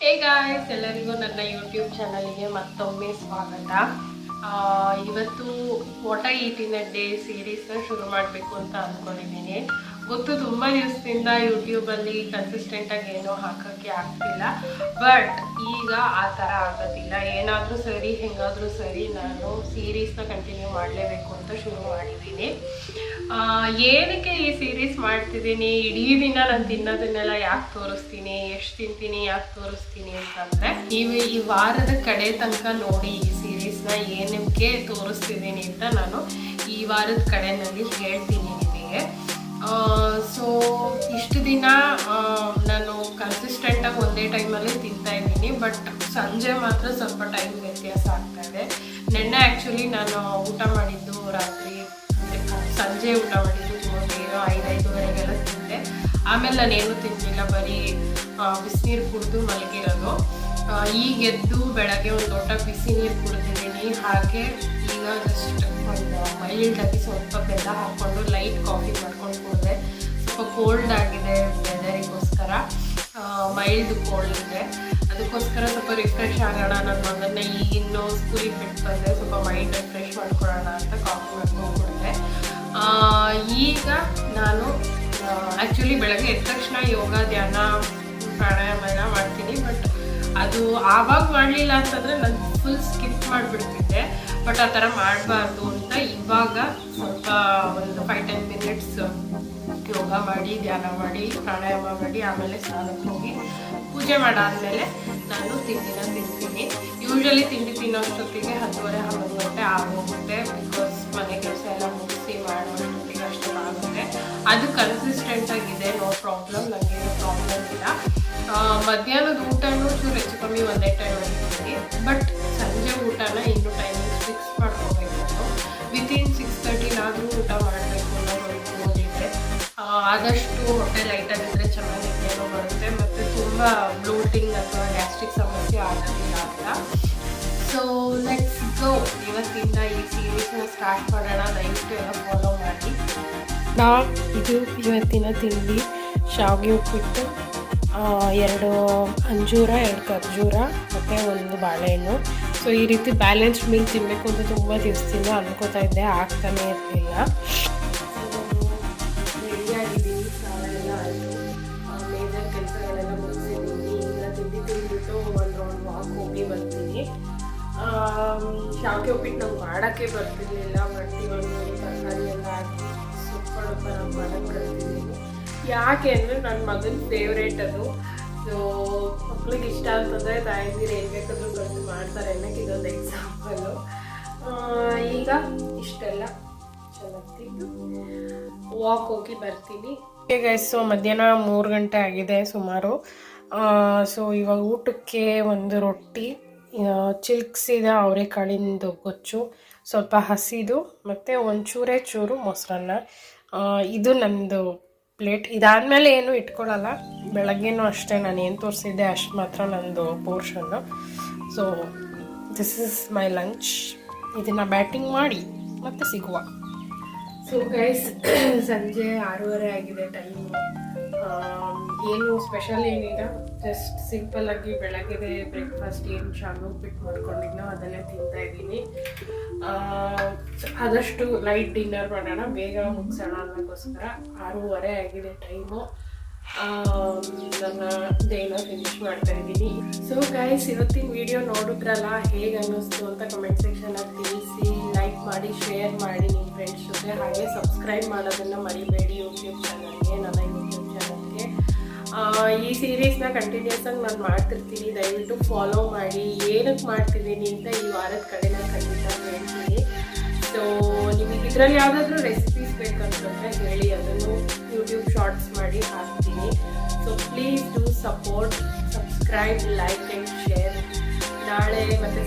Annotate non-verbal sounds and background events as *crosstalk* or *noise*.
Hey guys ಎಲ್ಲರಿಗೂ ನನ್ನ YouTube ಚಾನಲ್ಗೆ ಮತ್ತೊಮ್ಮೆ ಸ್ವಾಗತ. ಇವತ್ತು ವಾಟ ಈಟಿನ ಡೇ ಸೀರೀಸ್ನ ಶುರು ಮಾಡಬೇಕು ಅಂತ ಅಂದ್ಕೊಂಡಿದ್ದೀನಿ ಗೊತ್ತು, ತುಂಬ ದಿವಸದಿಂದ ಯೂಟ್ಯೂಬಲ್ಲಿ ಕನ್ಸಿಸ್ಟೆಂಟಾಗಿ ಏನೂ ಹಾಕೋಕ್ಕೆ ಆಗ್ತಿಲ್ಲ. ಬಟ್ ಈಗ ಆ ಥರ ಆಗೋದಿಲ್ಲ. ಏನಾದರೂ ಸರಿ, ಹೆಂಗಾದರೂ ಸರಿ ನಾನು ಸೀರೀಸ್ನ ಕಂಟಿನ್ಯೂ ಮಾಡಲೇಬೇಕು ಅಂತ ಶುರು ಮಾಡಿದ್ದೀನಿ. ಏನಕ್ಕೆ ಈ ಸೀರೀಸ್ ಮಾಡ್ತಿದ್ದೀನಿ? ಇಡೀ ದಿನ ನಾನು ತಿನ್ನೋದನ್ನೆಲ್ಲ ಯಾಕೆ ತೋರಿಸ್ತೀನಿ? ಎಷ್ಟು ತಿಂತೀನಿ, ಯಾಕೆ ತೋರಿಸ್ತೀನಿ ಅಂತಂದರೆ, ನೀವು ಈ ವಾರದ ಕಡೆ ತನಕ ನೋಡಿ ಈ ಸೀರೀಸ್ನ ಏನಕ್ಕೆ ತೋರಿಸ್ತಿದ್ದೀನಿ ಅಂತ ನಾನು ಈ ವಾರದ ಕಡೆನಲ್ಲಿ ಹೇಳ್ತೀನಿ ನಿಮಗೆ. ಸೊ ಇಷ್ಟು ದಿನ ನಾನು ಕನ್ಸಿಸ್ಟೆಂಟಾಗಿ ಒಂದೇ ಟೈಮಲ್ಲಿ ತಿಂತಾ ಇದ್ದೀನಿ ಬಟ್ ಸಂಜೆ ಮಾತ್ರ ಸ್ವಲ್ಪ ಟೈಮ್ ವ್ಯತ್ಯಾಸ ಆಗ್ತಾ ಇದೆ. ನಿನ್ನೆ ಆ್ಯಕ್ಚುಲಿ ನಾನು ಊಟ ಮಾಡಿದ್ದು ರಾತ್ರಿ ಸಂಜೆ ಊಟ ಮಾಡಿದ್ದು ತುಂಬ ಬೇಗ ಐದೈದುವರೆಗೆಲ್ಲ ತಿಂದೆ. ಆಮೇಲೆ ನಾನೇನು ತಿಂದಿಲ್ಲ, ಬರೀ ಬಿಸಿನೀರು ಕುಡಿದು ಮಲಗಿರೋದು. ಈಗ ಎದ್ದು ಬೆಳಗ್ಗೆ ಒಂದು ಲೋಟ ಬಿಸಿ ನೀರು ಕುಡಿದಿದ್ದೀನಿ. ಹಾಗೆ ಈಗ ಜಸ್ಟ್ ಒಂದು ಮೈಲ್ಡಾಗಿ ಸ್ವಲ್ಪ ಬೆಲ್ಲ ಹಾಕ್ಕೊಂಡು ಲೈಟ್ ಕೋಲ್ಡ್ ಆಗಿದೆ ವೆದರಿಗೋಸ್ಕರ ಮೈಲ್ಡ್ ಕೋಲ್ಡ್ ಇದೆ. ಅದಕ್ಕೋಸ್ಕರ ಸ್ವಲ್ಪ ರಿಫ್ರೆಶ್ ಆಗೋಣ ನನ್ನ ಮಗನ್ನ ಈಗಿನ್ನು ಸ್ಕೂಲಿಗೆ ಬಿಟ್ಟು ಬಂದರೆ ಸ್ವಲ್ಪ ಮೈಂಡ್ ರಿಫ್ರೆಶ್ ಮಾಡ್ಕೊಳ್ಳೋಣ ಅಂತ ಕಾಫಿ ಮಾಡ್ಕೊಂಡು ಕುಡಿದೆ ಈಗ ನಾನು ಆ್ಯಕ್ಚುಲಿ ಬೆಳಗ್ಗೆ ಎದ್ದ ತಕ್ಷಣ ಯೋಗ, ಧ್ಯಾನ, ಪ್ರಾಣಾಯಾಮ ಎಲ್ಲ ಮಾಡ್ತೀನಿ. ಬಟ್ ಅದು ಆವಾಗ ಮಾಡಲಿಲ್ಲ ಅಂತಂದರೆ ನಾನು ಫುಲ್ ಸ್ಕಿಪ್ ಮಾಡಿಬಿಡ್ತಿದ್ದೆ. ಬಟ್ ಆ ಥರ ಮಾಡಬಾರ್ದು ಅಂತ ಇವಾಗ ಸ್ವಲ್ಪ ಒಂದು ಫೈವ್ ಟೆನ್ ಮಿನಿಟ್ಸ್ ಯೋಗ ಮಾಡಿ, ಧ್ಯಾನ ಮಾಡಿ, ಪ್ರಾಣಾಯಾಮ ಮಾಡಿ, ಆಮೇಲೆ ಸ್ನಾನಕ್ಕೆ ಹೋಗಿ ಪೂಜೆ ಮಾಡಾದ್ಮೇಲೆ ನಾನು ತಿಂಡಿನ ತಿಂತೀನಿ. ಯೂಶಲಿ ತಿಂಡಿ ತಿನ್ನೋಷ್ಟೊತ್ತಿಗೆ ಹತ್ತುವರೆ, ಹನ್ನೊಂದು ಗಂಟೆ ಆಗೋಗುತ್ತೆ ಬಿಕಾಸ್ ಮನೆ ಕೆಲಸ ಎಲ್ಲ ಮುಗಿಸಿ ಮಾಡೋಷ್ಟೊತ್ತಿಗೆ ಆಗುತ್ತೆ. ಅದು ಕನ್ಸಿಸ್ಟೆಂಟ್ ಆಗಿದೆ ನೋ ಪ್ರಾಬ್ಲಮ್ ನನಗೆ ಪ್ರಾಬ್ಲಮ್ ಇಲ್ಲ. ಮಧ್ಯಾಹ್ನದ ಊಟನೂ ಚೂರು ಹೆಚ್ಚು ಕಮ್ಮಿ ಒಂದೇ ಟೈಮ್ ಬಟ್ ಸಂಜೆ ಊಟನ ಇನ್ನೂ ಟೈಮಿಂಗ್ ಫಿಕ್ಸ್ ಮಾಡ್ಕೋಬೇಕು. ಆದಷ್ಟು ಹೊಟ್ಟೆ ಲೈಟಾಗಿದ್ದರೆ ಚೆನ್ನಾಗಿ ಏನೋ ಬರುತ್ತೆ ಮತ್ತು ತುಂಬ ಬ್ಲೂಟಿಂಗ್ ಅಥವಾ ಗ್ಯಾಸ್ಟ್ರಿಕ್ ಸಮಸ್ಯೆ ಆಗೋದಿಲ್ಲ ಅಂತ. ಸೊ ಲೆಟ್ಸ್ ಗೋ ಇವತ್ತಿಂದ ಈ ಸೀರೀಸ್ನ ಸ್ಟಾರ್ಟ್ ಮಾಡೋಣ. ದಯವಿಟ್ಟು ಎಲ್ಲ ಫಾಲೋ ಮಾಡಿ. ನಾ ಇದು ಇವತ್ತಿನ ತಿಂಡಿ, ಶಾವಿಗೆ ಉಪ್ಪಿಟ್ಟು ಎರಡು ಅಂಜೂರ, ಎರಡು ಖರ್ಜೂರ ಮತ್ತು ಒಂದು ಬಾಳೆಹಣ್ಣು. ಸೊ ಈ ರೀತಿ ಬ್ಯಾಲೆನ್ಸ್ಡ್ ಮೀಲ್ ತಿನ್ನಬೇಕು ಅಂತ ತುಂಬ ದಿವಸದಿಂದ ಅನ್ಕೋತಾ ಇದ್ದೆ. ಆಗ್ತಾನೆ ಇರಲಿಲ್ಲ. ಶಾವಿಗೆ ಉಪ್ಪಿಟ್ಟು ನಂಗೆ ಮಾಡೋಕ್ಕೆ ಬರ್ತಿರ್ಲಿಲ್ಲ ನೋಡಿ ತರಕಾರಿ ಎಲ್ಲ ಹಾಕಿ ಸೊಪ್ಪು ನಾನು ಮಾಡೋಕ್ಕೆ ಕಲ್ತಿದ್ದೀನಿ ಯಾಕೆ ಅಂದರೆ ನನ್ನ ಮಗನ ಫೇವ್ರೇಟ್ ಅದು. ಸೊ ಮಕ್ಳಿಗೆ ಇಷ್ಟ ಅಂತಂದರೆ ತಾಯಂದಿರು ಏನು ಬೇಕಾದರೂ ಬಂದು ಮಾಡ್ತಾರೆ, ಅನ್ನೋಕ್ಕೆ ಇದೊಂದು ಎಕ್ಸಾಂಪಲ್ಲು ಈಗ ಇಷ್ಟೆಲ್ಲ. ಚೆನ್ನಾಗಿ ವಾಕ್ ಹೋಗಿ ಬರ್ತೀನಿ. ಸೊ ಮಧ್ಯಾಹ್ನ ಮೂರು ಗಂಟೆ ಆಗಿದೆ ಸುಮಾರು. ಸೊ ಇವಾಗ ಊಟಕ್ಕೆ ಒಂದು ರೊಟ್ಟಿ. ಚಿಲ್ಕ್ಸಿದ ಅವರೆಕಾಳಿಂದು ಗೊಚ್ಚು ಸ್ವಲ್ಪ ಹಸಿದು, ಮತ್ತು ಒಂಚೂರೇ ಚೂರು ಮೊಸರನ್ನ. ಇದು ನನ್ನದು ಪ್ಲೇಟ್. ಇದಾದಮೇಲೆ ಏನು ಇಟ್ಕೊಳ್ಳಲ್ಲ ಬೆಳಗ್ಗೆನೂ ಅಷ್ಟೇ ನಾನು ಏನು ತೋರಿಸಿದ್ದೆ ಅಷ್ಟು ಮಾತ್ರ ನಂದು portion. So this is my lunch ಇದನ್ನು ಬ್ಯಾಟಿಂಗ್ ಮಾಡಿ ಮತ್ತೆ ಸಿಗುವ. ಸೊ ಗೈಸ್ *clears throat* ಸಂಜೆ ಆರೂವರೆ ಆಗಿದೆ ಟೈಮು ಏನು ಸ್ಪೆಷಲ್ ಏನಿಲ್ಲ. ಜಸ್ಟ್ ಸಿಂಪಲ್ ಆಗಿ ಬೆಳಗ್ಗೆ ಬ್ರೇಕ್ಫಾಸ್ಟ್ ಏನು ಶಾಂಗ್ ಉಪ್ಪಿಟ್ಟು ಮಾಡ್ಕೊಂಡಿದ್ನೋ ಅದನ್ನೇ ತಿಂತಾ ಇದ್ದೀನಿ. ಆದಷ್ಟು ಲೈಟ್ ಡಿನ್ನರ್ ಮಾಡೋಣ. ಬೇಗ ಮುಗಿಸೋಣ ಅನ್ನೋಕ್ಕೋಸ್ಕರ ಆರೂವರೆ ಆಗಿದೆ ಟೈಮು ನನ್ನ ಡೇನ ಫಿನಿಶ್ ಮಾಡ್ತಾ ಇದ್ದೀನಿ. ಸೊ ಗೈಸ್ ಇವತ್ತಿನ ವಿಡಿಯೋ ನೋಡಿದ್ರಲ್ಲ, ಹೇಗೆ ಅನ್ನಿಸ್ತು ಅಂತ ಕಮೆಂಟ್ ಸೆಕ್ಷನಲ್ಲಿ ತಿಳಿಸಿ ಲೈಕ್ ಮಾಡಿ ಶೇರ್ ಮಾಡಿ ನಿಮ್ಮ ಫ್ರೆಂಡ್ಸ್ ಜೊತೆ. ಹಾಗೆ ಸಬ್ಸ್ಕ್ರೈಬ್ ಮಾಡೋದನ್ನು ಮರಿಬೇಡಿ ಯೂಟ್ಯೂಬ್ ಚಾನಲ್ಗೆ ಈ ಸೀರೀಸ್ನ ಕಂಟಿನ್ಯೂಸ್ ಆಗಿ ನಾನು ಮಾಡ್ತಿರ್ತೀನಿ. ದಯವಿಟ್ಟು ಫಾಲೋ ಮಾಡಿ. ಏನಕ್ಕೆ ಮಾಡ್ತಿದ್ದೀನಿ ಅಂತ ಈ ವಾರದ ಕಡೆ ನಾನು ಖಂಡಿತ ಹೇಳ್ತೀನಿ. ಸೊ ನಿಮಗೆ ಇದರಲ್ಲಿ ಯಾವುದಾದ್ರೂ ರೆಸಿಪೀಸ್ ಬೇಕಂತಂದರೆ ಹೇಳಿ. ಅದನ್ನು ಯೂಟ್ಯೂಬ್ ಶಾರ್ಟ್ಸ್ ಮಾಡಿ ಹಾಕ್ತೀನಿ. So please do support subscribe like and share ನಾಳೆ ಮತ್ತೆ